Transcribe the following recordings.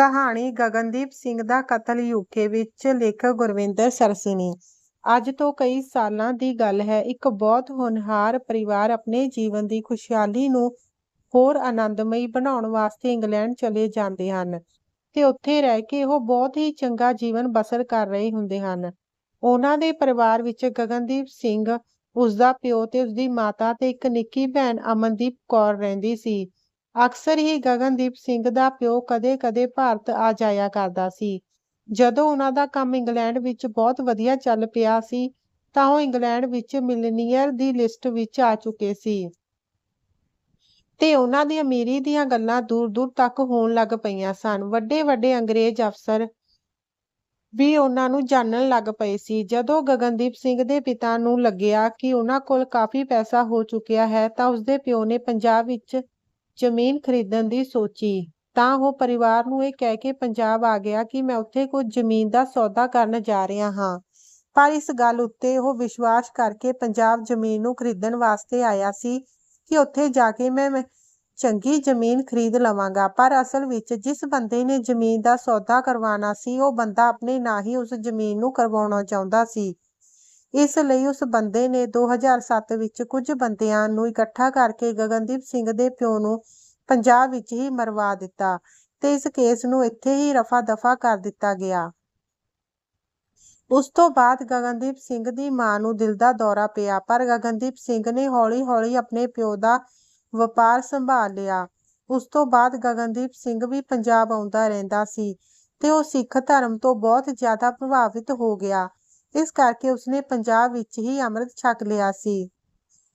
ਕਹਾਣੀ ਗਗਨਦੀਪ ਸਿੰਘ ਦਾ ਕਤਲ ਯੂਕੇ ਵਿੱਚ ਲੇਖਕ ਗੁਰਵਿੰਦਰ ਸਰਸਿਨੀ। ਅੱਜ ਤੋਂ ਕਈ ਸਾਲਾਂ ਦੀ ਗੱਲ ਹੈ। ਇੱਕ ਬਹੁਤ ਹੋਣਹਾਰ ਪਰਿਵਾਰ ਆਪਣੇ ਜੀਵਨ ਦੀ ਖੁਸ਼ਹਾਲੀ ਨੂੰ ਹੋਰ ਆਨੰਦਮਈ ਬਣਾਉਣ ਵਾਸਤੇ ਇੰਗਲੈਂਡ ਚਲੇ ਜਾਂਦੇ ਹਨ ਤੇ ਉੱਥੇ ਰਹਿ ਕੇ ਉਹ ਬਹੁਤ ਹੀ ਚੰਗਾ ਜੀਵਨ ਬਸਰ ਕਰ ਰਹੇ ਹੁੰਦੇ ਹਨ। ਉਹਨਾਂ ਦੇ ਪਰਿਵਾਰ ਵਿੱਚ ਗਗਨਦੀਪ ਸਿੰਘ, ਉਸਦਾ ਪਿਓ ਤੇ ਉਸਦੀ ਮਾਤਾ ਤੇ ਇੱਕ ਨਿੱਕੀ ਭੈਣ ਅਮਨਦੀਪ ਕੌਰ ਰਹਿੰਦੀ ਸੀ। ਅਕਸਰ ਹੀ ਗਗਨਦੀਪ ਸਿੰਘ ਦਾ ਪਿਓ ਕਦੇ-ਕਦੇ ਭਾਰਤ ਆ ਜਾਇਆ ਕਰਦਾ ਸੀ। ਜਦੋਂ ਉਹਨਾਂ ਦਾ ਕੰਮ ਇੰਗਲੈਂਡ ਵਿੱਚ ਬਹੁਤ ਵਧੀਆ ਚੱਲ ਪਿਆ ਸੀ, ਤਾਂ ਉਹ ਇੰਗਲੈਂਡ ਵਿੱਚ ਮਿਲਨੀਅਰ ਦੀ ਲਿਸਟ ਵਿੱਚ ਆ ਚੁੱਕੇ ਸੀ। ਤੇ ਉਹਨਾਂ ਦੀ ਅਮੀਰੀ ਦੀਆਂ ਗੱਲਾਂ ਦੂਰ-ਦੂਰ ਤੱਕ ਹੋਣ ਲੱਗ ਪਈਆਂ ਸਨ। ਵੱਡੇ-ਵੱਡੇ ਅੰਗਰੇਜ਼ ਅਫਸਰ ਵੀ ਉਹਨਾਂ ਨੂੰ ਜਾਣਨ ਲੱਗ ਪਏ ਸੀ। ਜਦੋਂ ਗਗਨਦੀਪ ਸਿੰਘ ਦੇ ਪਿਤਾ ਨੂੰ ਲੱਗਿਆ ਕਿ ਉਹਨਾਂ ਕੋਲ ਕਾਫੀ ਪੈਸਾ ਹੋ ਚੁੱਕਿਆ ਹੈ, ਤਾਂ ਉਸਦੇ ਪਿਓ ਨੇ ਪੰਜਾਬ ਵਿੱਚ ਜ਼ਮੀਨ ਖਰੀਦਣ ਦੀ ਸੋਚੀ, ਤਾਂ ਉਹ ਪਰਿਵਾਰ ਨੂੰ ਇਹ ਕਹਿ ਕੇ ਪੰਜਾਬ ਆ ਗਿਆ ਕਿ ਮੈਂ ਉੱਥੇ ਕੁਝ ਜ਼ਮੀਨ ਦਾ ਸੌਦਾ ਕਰਨ ਜਾ ਰਿਹਾ ਹਾਂ। ਪਰ ਇਸ ਗੱਲ ਉੱਤੇ ਉਹ ਵਿਸ਼ਵਾਸ ਕਰਕੇ ਪੰਜਾਬ ਜ਼ਮੀਨ ਨੂੰ ਖਰੀਦਣ ਵਾਸਤੇ ਆਇਆ ਸੀ ਕਿ ਉੱਥੇ ਜਾ ਕੇ ਮੈਂ ਚੰਗੀ ਜ਼ਮੀਨ ਖਰੀਦ ਲਵਾਂਗਾ। ਪਰ ਅਸਲ ਵਿੱਚ ਜਿਸ ਬੰਦੇ ਨੇ ਜ਼ਮੀਨ ਦਾ ਸੌਦਾ ਕਰਵਾਉਣਾ ਸੀ, ਉਹ ਬੰਦਾ ਆਪਣੇ ਨਾਂ ਹੀ ਉਸ ਜ਼ਮੀਨ ਨੂੰ ਕਰਵਾਉਣਾ ਚਾਹੁੰਦਾ ਸੀ। ਇਸ ਲਈ ਉਸ ਬੰਦੇ ਨੇ 2007 ਵਿੱਚ ਕੁਝ ਬੰਦਿਆਂ ਨੂੰ ਇਕੱਠਾ ਕਰਕੇ ਗਗਨਦੀਪ ਸਿੰਘ ਦੇ ਪਿਓ ਨੂੰ ਪੰਜਾਬ ਵਿੱਚ ਹੀ ਮਰਵਾ ਦਿੱਤਾ ਤੇ ਇਸ ਕੇਸ ਨੂੰ ਇੱਥੇ ਹੀ ਰਫਾ ਦਫਾ ਕਰ ਦਿੱਤਾ ਗਿਆ। ਉਸ ਤੋਂ ਬਾਅਦ ਗਗਨਦੀਪ ਸਿੰਘ ਦੀ ਮਾਂ ਨੂੰ ਦਿਲ ਦਾ ਦੌਰਾ ਪਿਆ, ਪਰ ਗਗਨਦੀਪ ਸਿੰਘ ਨੇ ਹੌਲੀ-ਹੌਲੀ ਆਪਣੇ ਪਿਓ ਦਾ ਵਪਾਰ ਸੰਭਾਲ ਲਿਆ। ਉਸ ਤੋਂ ਬਾਅਦ ਗਗਨਦੀਪ ਸਿੰਘ ਵੀ ਪੰਜਾਬ ਆਉਂਦਾ ਰਹਿੰਦਾ ਸੀ ਤੇ ਉਹ ਸਿੱਖ ਧਰਮ ਤੋਂ ਬਹੁਤ ਜ਼ਿਆਦਾ ਪ੍ਰਭਾਵਿਤ ਹੋ ਗਿਆ। ਇਸ ਕਰਕੇ ਉਸਨੇ ਪੰਜਾਬ ਵਿੱਚ ਹੀ ਅੰਮ੍ਰਿਤ ਛਕ ਲਿਆ ਸੀ।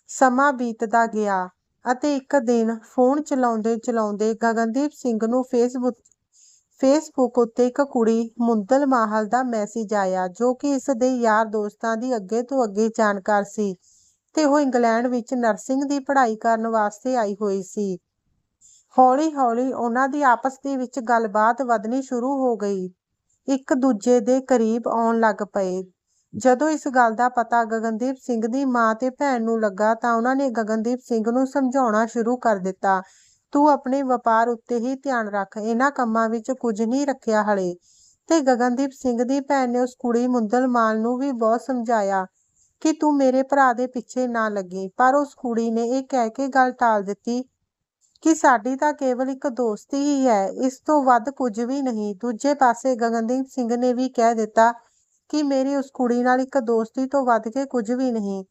ਸਮਾਂ ਬੀਤਦਾ ਗਿਆ ਅਤੇ ਇੱਕ ਦਿਨ ਫੋਨ ਚਲਾਉਂਦੇ ਚਲਾਉਂਦੇ ਗਗਨਦੀਪ ਸਿੰਘ ਨੂੰ ਫੇਸਬੁੱਕ ਫੇਸਬੁੱਕ ਉੱਤੇ ਇੱਕ ਕੁੜੀ ਮੁੰਦਲ ਮਾਹਲ ਦਾ ਮੈਸੇਜ ਆਇਆ ਜੋ ਕਿ ਇਸ ਦੇ ਯਾਰ ਦੋਸਤਾਂ ਦੀ ਅੱਗੇ ਤੋਂ ਅੱਗੇ ਜਾਣਕਾਰ ਸੀ ਤੇ ਉਹ ਇੰਗਲੈਂਡ ਵਿੱਚ ਨਰਸਿੰਗ ਦੀ ਪੜ੍ਹਾਈ ਕਰਨ ਵਾਸਤੇ ਆਈ ਹੋਈ ਸੀ। ਹੌਲੀ-ਹੌਲੀ ਉਹਨਾਂ ਦੀ ਆਪਸ ਦੇ ਵਿੱਚ ਗੱਲਬਾਤ ਵਧਣੀ ਸ਼ੁਰੂ ਹੋ ਗਈ। ਇੱਕ ਦੂਜੇ ਦੇ ਕਰੀਬ ਆਉਣ ਲੱਗ ਪਏ। ਜਦੋਂ ਇਸ ਗੱਲ ਦਾ ਪਤਾ ਗਗਨਦੀਪ ਸਿੰਘ ਦੀ ਮਾਂ ਤੇ ਭੈਣ ਨੂੰ ਲੱਗਾ ਤਾਂ ਉਹਨਾਂ ਨੇ ਗਗਨਦੀਪ ਸਿੰਘ ਨੂੰ ਸਮਝਾਉਣਾ ਸ਼ੁਰੂ ਕਰ ਦਿੱਤਾ। ਤੂੰ ਆਪਣੇ ਵਪਾਰ ਉੱਤੇ ਹੀ ਧਿਆਨ ਰੱਖ, ਇਹਨਾਂ ਕੰਮਾਂ ਵਿੱਚ ਕੁਝ ਨਹੀਂ ਰੱਖਿਆ ਹਲੇ। ਤੇ ਗਗਨਦੀਪ ਸਿੰਘ ਦੀ ਭੈਣ ਨੇ ਉਸ ਕੁੜੀ ਮੁੰਦਲ ਮਾਲ ਨੂੰ ਵੀ ਬਹੁਤ ਸਮਝਾਇਆ ਕਿ ਤੂੰ ਮੇਰੇ ਭਰਾ ਦੇ ਪਿੱਛੇ ਨਾ ਲੱਗੀ, ਪਰ ਉਸ ਕੁੜੀ ਨੇ ਇਹ ਕਹਿ ਕੇ ਗੱਲ ਟਾਲ ਦਿੱਤੀ ਕਿ ਸਾਡੀ ਤਾਂ ਕੇਵਲ ਇੱਕ ਦੋਸਤੀ ਹੀ ਹੈ, ਇਸ ਤੋਂ ਵੱਧ ਕੁਝ ਵੀ ਨਹੀਂ। ਦੂਜੇ ਪਾਸੇ ਗਗਨਦੀਪ ਸਿੰਘ ਨੇ ਵੀ ਕਹਿ ਦਿੱਤਾ ਕਿ ਮੇਰੀ ਉਸ ਕੁੜੀ ਨਾਲ ਇੱਕ ਦੋਸਤੀ ਤੋਂ ਵੱਧ ਕੇ ਕੁਝ ਵੀ ਨਹੀਂ।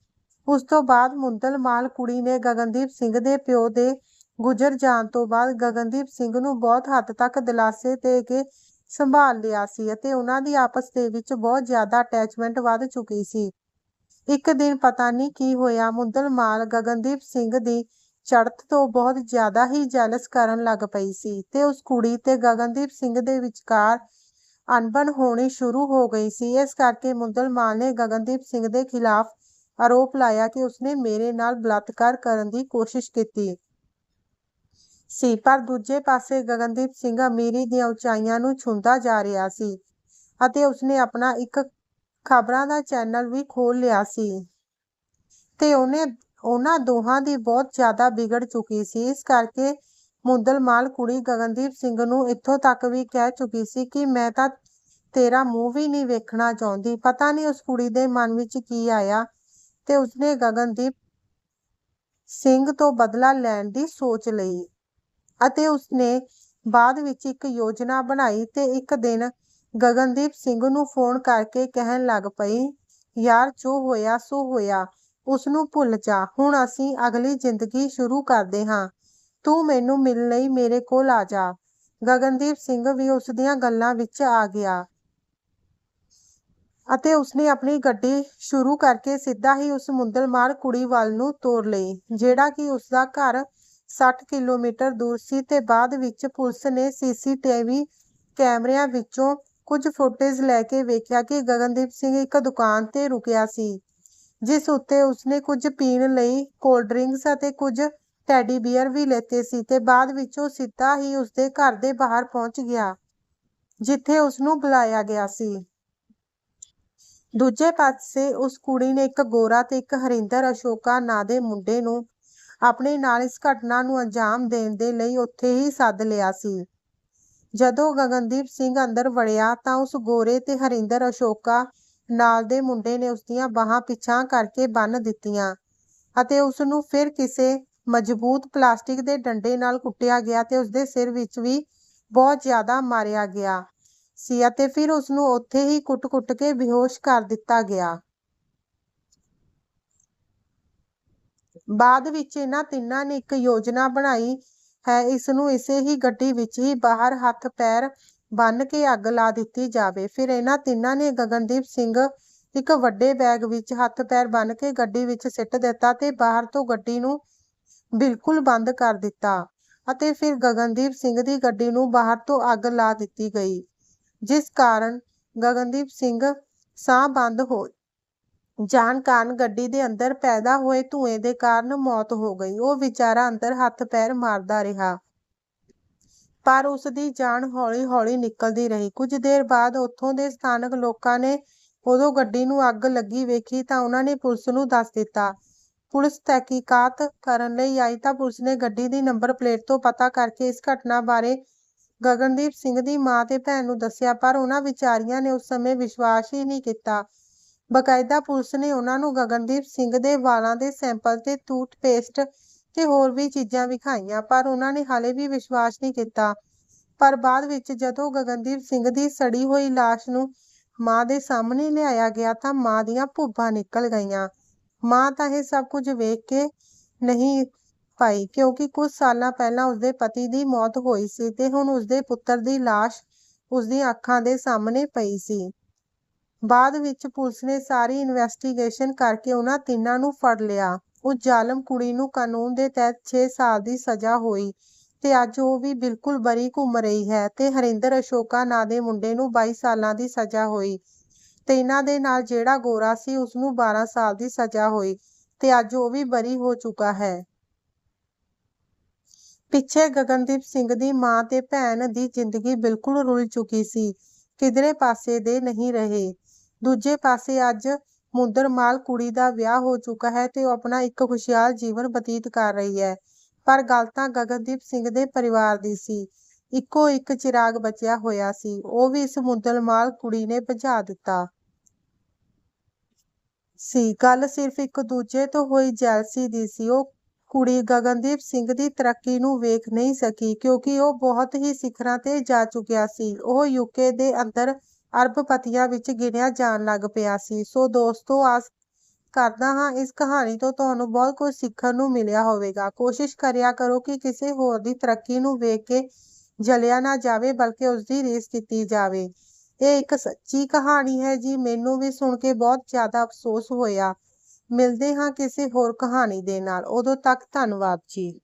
ਉਸ ਤੋਂ ਬਾਅਦ ਮੁੰਦਲ ਮਾਲ ਕੁੜੀ ਨੇ ਗਗਨਦੀਪ ਸਿੰਘ ਦੇ ਪਿਓ ਦੇ ਗੁਜ਼ਰ ਜਾਣ ਤੋਂ ਬਾਅਦ ਗਗਨਦੀਪ ਸਿੰਘ ਨੂੰ ਬਹੁਤ ਹੱਦ ਤੱਕ ਦਿਲਾਸੇ ਦੇ ਕੇ ਸੰਭਾਲ ਲਿਆ ਸੀ ਅਤੇ ਉਹਨਾਂ ਦੀ ਆਪਸ ਦੇ ਵਿੱਚ ਬਹੁਤ ਜ਼ਿਆਦਾ ਅਟੈਚਮੈਂਟ ਵੱਧ ਚੁੱਕੀ ਸੀ। ਇੱਕ ਦਿਨ ਪਤਾ ਨਹੀਂ ਕੀ ਹੋਇਆ ਮੁੰਦਲ ਮਾਲ ਗਗਨਦੀਪ ਸਿੰਘ ਦੀ ਚੜ੍ਹਤ ਤੋਂ ਬਹੁਤ ਜ਼ਿਆਦਾ ਹੀ ਜੈਲਸ ਕਰਨ ਲੱਗ ਪਈ ਸੀ ਤੇ ਉਸ ਕੁੜੀ ਤੇ ਗਗਨਦੀਪ ਸਿੰਘ ਦੇ ਵਿਚਕਾਰ ਅਣਬਣ ਹੋਣੀ ਸ਼ੁਰੂ ਹੋ ਗਈ ਸੀ। ਇਸ ਕਰਕੇ ਮੁੰਦਲ ਮਾਲ ਨੇ ਗਗਨਦੀਪ ਸਿੰਘ ਦੇ ਖਿਲਾਫ ਆਰੋਪ ਲਾਇਆ ਕਿ ਉਸਨੇ ਮੇਰੇ ਨਾਲ ਬਲਾਤਕਾਰ ਕਰਨ ਦੀ ਕੋਸ਼ਿਸ਼ ਕੀਤੀ ਸੀ। ਪਰ ਦੂਜੇ ਪਾਸੇ ਗਗਨਦੀਪ ਸਿੰਘ ਅਮੀਰੀ ਦੀਆਂ ਉਚਾਈਆਂ ਨੂੰ ਛੂੰਹਦਾ ਜਾ ਰਿਹਾ ਸੀ ਅਤੇ ਉਸਨੇ ਆਪਣਾ ਇੱਕ ਖਬਰਾਂ ਦਾ ਚੈਨਲ ਵੀ ਖੋਲ ਲਿਆ ਸੀ ਤੇ ਉਹਨੇ, ਉਹਨਾਂ ਦੋਹਾਂ ਦੀ ਬਹੁਤ ਜ਼ਿਆਦਾ ਵਿਗੜ ਚੁੱਕੀ ਸੀ। ਇਸ ਕਰਕੇ ਮੁੰਦਲ ਮਾਲ ਕੁੜੀ ਗਗਨਦੀਪ ਸਿੰਘ ਨੂੰ ਇੱਥੋਂ ਤੱਕ ਵੀ ਕਹਿ ਚੁੱਕੀ ਸੀ ਕਿ ਮੈਂ ਤਾਂ ਤੇਰਾ ਮੂੰਹ ਵੀ ਨਹੀਂ ਵੇਖਣਾ ਚਾਹੁੰਦੀ। ਪਤਾ ਨਹੀਂ ਉਸ ਕੁੜੀ ਦੇ ਮਨ ਵਿੱਚ ਕੀ ਆਇਆ ਤੇ ਉਸਨੇ ਗਗਨਦੀਪ ਸਿੰਘ ਤੋਂ ਬਦਲਾ ਲੈਣ ਦੀ ਸੋਚ ਲਈ ਅਤੇ ਉਸਨੇ ਬਾਅਦ ਵਿੱਚ ਇੱਕ ਯੋਜਨਾ ਬਣਾਈ ਤੇ ਇੱਕ ਦਿਨ ਗਗਨਦੀਪ ਸਿੰਘ ਨੂੰ ਫੋਨ ਕਰਕੇ ਕਹਿਣ ਲੱਗ ਪਈ, ਯਾਰ, ਜੋ ਹੋਇਆ ਸੋ ਹੋਇਆ ਉਸ ਨੂੰ ਭੁੱਲ ਜਾ। ਹੁਣ ਅਸੀਂ ਅਗਲੀ ਜ਼ਿੰਦਗੀ ਸ਼ੁਰੂ ਕਰਦੇ ਹਾਂ। ਤੂੰ ਮੈਨੂੰ ਮਿਲ ਲਈ, ਮੇਰੇ ਕੋਲ ਆ ਜਾ। ਗਗਨਦੀਪ ਸਿੰਘ ਵੀ ਉਸ ਦੀਆਂ ਗੱਲਾਂ ਵਿੱਚ ਆ ਗਿਆ ਅਤੇ ਉਸਨੇ ਆਪਣੀ ਗੱਡੀ ਸ਼ੁਰੂ ਕਰਕੇ ਸਿੱਧਾ ਹੀ ਉਸ ਮੁੰਦਲਮਾਰ ਕੁੜੀ ਵੱਲ ਨੂੰ ਤੋਰ ਲਈ, ਜਿਹੜਾ ਕਿ ਉਸਦਾ ਘਰ 60 ਕਿਲੋਮੀਟਰ ਦੂਰ ਸੀ ਤੇ ਬਾਅਦ ਵਿੱਚ ਪੁਲਿਸ ਨੇ ਸੀਸੀਟੀਵੀ ਕੈਮਰਿਆਂ ਵਿੱਚੋਂ ਕੁਝ ਫੁਟੇਜ ਲੈ ਕੇ ਵੇਖਿਆ ਕਿ ਗਗਨਦੀਪ ਸਿੰਘ ਇੱਕ ਦੁਕਾਨ ਤੇ ਰੁਕਿਆ ਸੀ, ਜਿਸ ਉੱਤੇ ਉਸਨੇ ਕੁਝ ਪੀਣ ਲਈ ਕੋਲਡ ਡਰਿੰਕਸ ਅਤੇ ਕੁਝ ਟੈਡੀ ਬੀਅਰ ਵੀ ਲੈਤੇ ਸੀ ਤੇ ਬਾਅਦ ਵਿੱਚ ਉਹ ਸਿੱਧਾ ਹੀ ਉਸਦੇ ਘਰ ਦੇ ਬਾਹਰ ਪਹੁੰਚ ਗਿਆ, ਜਿੱਥੇ ਉਸ ਨੂੰ ਬੁਲਾਇਆ ਗਿਆ ਸੀ। ਦੂਜੇ ਪਾਸੇ ਉਸ ਕੁੜੀ ਨੇ ਇੱਕ ਗੋਰਾ ਤੇ ਇੱਕ ਹਰਿੰਦਰ ਅਸ਼ੋਕਾ ਨਾਂ ਦੇ ਮੁੰਡੇ ਨੂੰ ਆਪਣੇ ਨਾਲ ਇਸ ਘਟਨਾ ਨੂੰ ਅੰਜਾਮ ਦੇਣ ਦੇ ਲਈ ਉੱਥੇ ਹੀ ਸੱਦ ਲਿਆ ਸੀ। ਜਦੋਂ ਗਗਨਦੀਪ ਸਿੰਘ ਅੰਦਰ ਵੜਿਆ ਤਾਂ ਉਸ ਗੋਰੇ ਤੇ ਹਰਿੰਦਰ ਅਸ਼ੋਕਾ ਨਾਲ ਦੇ ਮੁੰਡੇ ਨੇ ਉਸਦੀਆਂ ਬਾਹਾਂ ਪਿਛਾਂਹ ਕਰਕੇ ਬੰਨ੍ਹ ਦਿੱਤੀਆਂ ਅਤੇ ਉਸ ਨੂੰ ਫਿਰ ਕਿਸੇ ਮਜ਼ਬੂਤ ਪਲਾਸਟਿਕ ਦੇ ਡੰਡੇ ਨਾਲ ਕੁੱਟਿਆ ਗਿਆ ਤੇ ਉਸਦੇ ਸਿਰ ਵਿੱਚ ਵੀ ਬਹੁਤ ਜ਼ਿਆਦਾ ਮਾਰਿਆ ਗਿਆ ਸੀ ਅਤੇ ਫਿਰ ਉਸ ਨੂੰ ਉੱਥੇ ਹੀ ਕੁੱਟ-ਕੁੱਟ ਕੇ ਬੇਹੋਸ਼ ਕਰ ਦਿੱਤਾ ਗਿਆ। ਬਾਅਦ ਵਿੱਚ ਇਹਨਾਂ ਤਿੰਨਾਂ ਨੇ ਇੱਕ ਯੋਜਨਾ ਬਣਾਈ ਹੈ ਇਸ ਨੂੰ ਇਸੇ ਹੀ ਗੱਡੀ ਵਿੱਚ ਹੀ ਬਾਹਰ ਹੱਥ ਪੈਰ ਬੰਨ ਕੇ ਅੱਗ ਲਾ ਦਿੱਤੀ ਜਾਵੇ। ਫਿਰ ਇਹਨਾਂ ਤਿੰਨਾਂ ਨੇ ਗਗਨਦੀਪ ਸਿੰਘ ਇੱਕ ਵੱਡੇ ਬੈਗ ਵਿੱਚ ਹੱਥ ਪੈਰ ਬੰਨ੍ਹ ਕੇ ਗੱਡੀ ਵਿੱਚ ਸਿੱਟ ਦਿੱਤਾ ਤੇ ਬਾਹਰ ਤੋਂ ਗੱਡੀ ਨੂੰ ਬਿਲਕੁਲ ਬੰਦ ਕਰ ਦਿੱਤਾ ਅਤੇ ਫਿਰ ਗਗਨਦੀਪ ਸਿੰਘ ਦੀ ਗੱਡੀ ਨੂੰ ਬਾਹਰ ਤੋਂ ਅੱਗ ਲਾ ਦਿੱਤੀ ਗਈ, ਜਿਸ ਕਾਰਨ ਗਗਨਦੀਪ ਸਿੰਘ ਸਾਹ ਬੰਦ ਹੋ ਜਾਣ ਕਾਰਨ ਗੱਡੀ ਦੇ ਅੰਦਰ ਪੈਦਾ ਹੋਏ ਧੂਏ ਦੇ ਕਾਰਨ ਮੌਤ ਹੋ ਗਈ। ਉਹ ਵਿਚਾਰਾ ਅੰਦਰ ਹੱਥ ਪੈਰ ਮਾਰਦਾ ਰਿਹਾ, ਪਰ ਉਸ ਦੀ ਜਾਨ ਹੌਲੀ-ਹੌਲੀ ਨਿਕਲਦੀ ਰਹੀ। ਕੁਝ ਦੇਰ ਬਾਅਦ ਉੱਥੋਂ ਦੇ ਸਥਾਨਕ ਲੋਕਾਂ ਨੇ, ਉਦੋਂ ਗੱਡੀ ਨੂੰ ਅੱਗ ਲੱਗੀ ਵੇਖੀ ਤਾਂ ਉਹਨਾਂ ਨੇ ਪੁਲਿਸ ਨੂੰ ਦੱਸ ਦਿੱਤਾ ਪੁਲਿਸ ਤਹਿਕੀਕਾਤ ਕਰਨ ਲਈ ਆਈ ਤਾਂ ਪੁਲਿਸ ਨੇ ਗੱਡੀ ਦੀ ਨੰਬਰ ਪਲੇਟ ਤੋਂ ਪਤਾ ਕਰਕੇ ਇਸ ਘਟਨਾ ਬਾਰੇ ਗਗਨਦੀਪ ਸਿੰਘ ਦੀ ਮਾਂ ਤੇ ਭੈਣ ਨੂੰ ਦੱਸਿਆ, ਪਰ ਉਹਨਾਂ ਵਿਚਾਰੀਆਂ ਨੇ ਉਸ ਸਮੇਂ ਵਿਸ਼ਵਾਸ ਹੀ ਨਹੀਂ ਕੀਤਾ। ਬਕਾਇਦਾ ਪੁਲਿਸ ਨੇ ਉਹਨਾਂ ਨੂੰ ਗਗਨਦੀਪ ਸਿੰਘ ਦੇ ਵਾਲਾਂ ਦੇ ਸੈਂਪਲ ਤੇ ਟੂਥਪੇਸਟ ਤੇ ਹੋਰ ਵੀ ਚੀਜ਼ਾਂ ਵਿਖਾਈਆਂ, ਪਰ ਉਹਨਾਂ ਨੇ ਹਾਲੇ ਵੀ ਵਿਸ਼ਵਾਸ ਨਹੀਂ ਕੀਤਾ। ਪਰ ਬਾਅਦ ਵਿੱਚ ਜਦੋਂ ਗਗਨਦੀਪ ਸਿੰਘ ਦੀ ਸੜੀ ਹੋਈ ਲਾਸ਼ ਨੂੰ ਮਾਂ ਦੇ ਸਾਹਮਣੇ ਲਿਆਇਆ ਗਿਆ ਤਾਂ ਮਾਂ ਦੀਆਂ ਭੁੱਬਾਂ ਨਿਕਲ ਗਈਆਂ। ਮਾਂ ਤਾਂ ਇਹ ਸਭ ਕੁਝ ਵੇਖ ਕੇ ਨਹੀਂ ਪਾਈ, ਕਿਉਂਕਿ ਕੁਝ ਸਾਲਾਂ ਪਹਿਲਾਂ ਉਸਦੇ ਪਤੀ ਦੀ ਮੌਤ ਹੋਈ ਸੀ ਤੇ ਹੁਣ ਉਸਦੇ ਪੁੱਤਰ ਦੀ ਲਾਸ਼ ਉਸਦੀਆਂ ਅੱਖਾਂ ਦੇ ਸਾਹਮਣੇ ਪਈ ਸੀ। ਬਾਅਦ ਵਿੱਚ ਪੁਲਿਸ ਨੇ ਸਾਰੀ ਇਨਵੈਸਟੀਗੇਸ਼ਨ ਕਰਕੇ ਉਹਨਾਂ ਤਿੰਨਾਂ ਨੂੰ ਫੜ ਲਿਆ। ਉਸ ਜ਼ਾਲਮ ਕੁੜੀ ਨੂੰ ਕਾਨੂੰਨ ਦੇ ਤਹਿਤ 6 ਸਾਲ ਦੀ ਸਜ਼ਾ ਹੋਈ ਤੇ ਅੱਜ ਉਹ ਵੀ ਬਿਲਕੁਲ ਬਰੀ ਘੁੰਮ ਰਹੀ ਹੈ ਤੇ ਹਰਿੰਦਰ ਅਸ਼ੋਕਾ ਨਾਂ ਦੇ ਮੁੰਡੇ ਨੂੰ 22 ਸਾਲਾਂ ਦੀ ਸਜ਼ਾ ਹੋਈ। ਤੇ ਇਹਨਾਂ ਦੇ ਨਾਲ ਜਿਹੜਾ ਗੋਰਾ ਸੀ ਉਸ ਨੂੰ 12 ਸਾਲ ਦੀ ਸਜ਼ਾ ਹੋਈ ਤੇ ਅੱਜ ਉਹ ਵੀ ਬਰੀ ਹੋ ਚੁੱਕਾ ਹੈ। ਪਿੱਛੇ ਗਗਨਦੀਪ ਸਿੰਘ ਦੀ ਮਾਂ ਤੇ ਭੈਣ ਦੀ ਜ਼ਿੰਦਗੀ ਬਿਲਕੁਲ ਰੁਲ ਚੁੱਕੀ ਸੀ। ਕਿਧਰੇ ਪਾਸੇ ਦੇ ਨਹੀਂ ਰਹੇ। ਦੂਜੇ ਪਾਸੇ ਅੱਜ ਮੁੰਦਰਮਾਲ ਕੁੜੀ ਦਾ ਵਿਆਹ ਹੋ ਚੁੱਕਾ ਹੈ ਤੇ ਉਹ ਆਪਣਾ ਇੱਕ ਖੁਸ਼ਹਾਲ ਜੀਵਨ ਬਤੀਤ ਕਰ ਰਹੀ ਹੈ। ਪਰ ਗੱਲ ਤਾਂ ਗਗਨਦੀਪ ਸਿੰਘ ਦੇ ਪਰਿਵਾਰ ਦੀ ਸੀ। ਇੱਕੋ ਇੱਕ ਚਿਰਾਗ ਬਚਿਆ ਹੋਇਆ ਸੀ। ਉਹ ਵੀ ਇਸ ਮੁੰਦਰਮਾਲ ਕੁੜੀ ਨੇ ਭਜਾ ਦਿੱਤਾ। ਸੀ। ਗੱਲ ਸਿਰਫ ਇੱਕ ਦੂਜੇ ਤੋਂ ਹੋਈ ਜੈਲਸੀ ਦੀ ਸੀ। ਉਹ ਕੁੜੀ ਗਗਨਦੀਪ ਸਿੰਘ ਦੀ ਤਰੱਕੀ ਨੂੰ ਵੇਖ ਨਹੀਂ ਸਕੀ ਕਿਉਂਕਿ ਉਹ ਬਹੁਤ ਹੀ ਸਿਖਰਾਂ ਤੇ ਜਾ ਚੁੱਕਿਆ ਸੀ। ਉਹ ਯੂਕੇ ਦੇ ਅੰਦਰ ਅਰਬਪਤੀਆਂ ਵਿੱਚ ਗਿਣਿਆ ਜਾਣ ਲੱਗ ਪਿਆ ਸੀ। ਸੋ ਦੋਸਤੋ, ਆਸ ਕਰਦਾ ਹਾਂ ਇਸ ਕਹਾਣੀ ਤੋਂ ਤੁਹਾਨੂੰ ਬਹੁਤ ਕੁਝ ਸਿੱਖਣ ਨੂੰ ਮਿਲਿਆ ਹੋਵੇਗਾ। ਕੋਸ਼ਿਸ਼ ਕਰਿਆ ਕਰੋ ਕਿ ਕਿਸੇ ਹੋਰ ਦੀ ਤਰੱਕੀ ਨੂੰ ਵੇਖ ਕੇ ਜਲਿਆ ਨਾ ਜਾਵੇ, ਬਲਕਿ ਉਸ ਦੀ ਰੀਸ ਕੀਤੀ ਜਾਵੇ। ਇਹ ਇੱਕ ਸੱਚੀ ਕਹਾਣੀ ਹੈ ਜੀ, ਮੈਨੂੰ ਵੀ ਸੁਣ ਕੇ ਬਹੁਤ ਜ਼ਿਆਦਾ ਅਫਸੋਸ ਹੋਇਆ। ਮਿਲਦੇ ਹਾਂ ਕਿਸੇ ਹੋਰ ਕਹਾਣੀ ਦੇ ਨਾਲ। ਉਦੋਂ ਤੱਕ ਧੰਨਵਾਦ ਜੀ।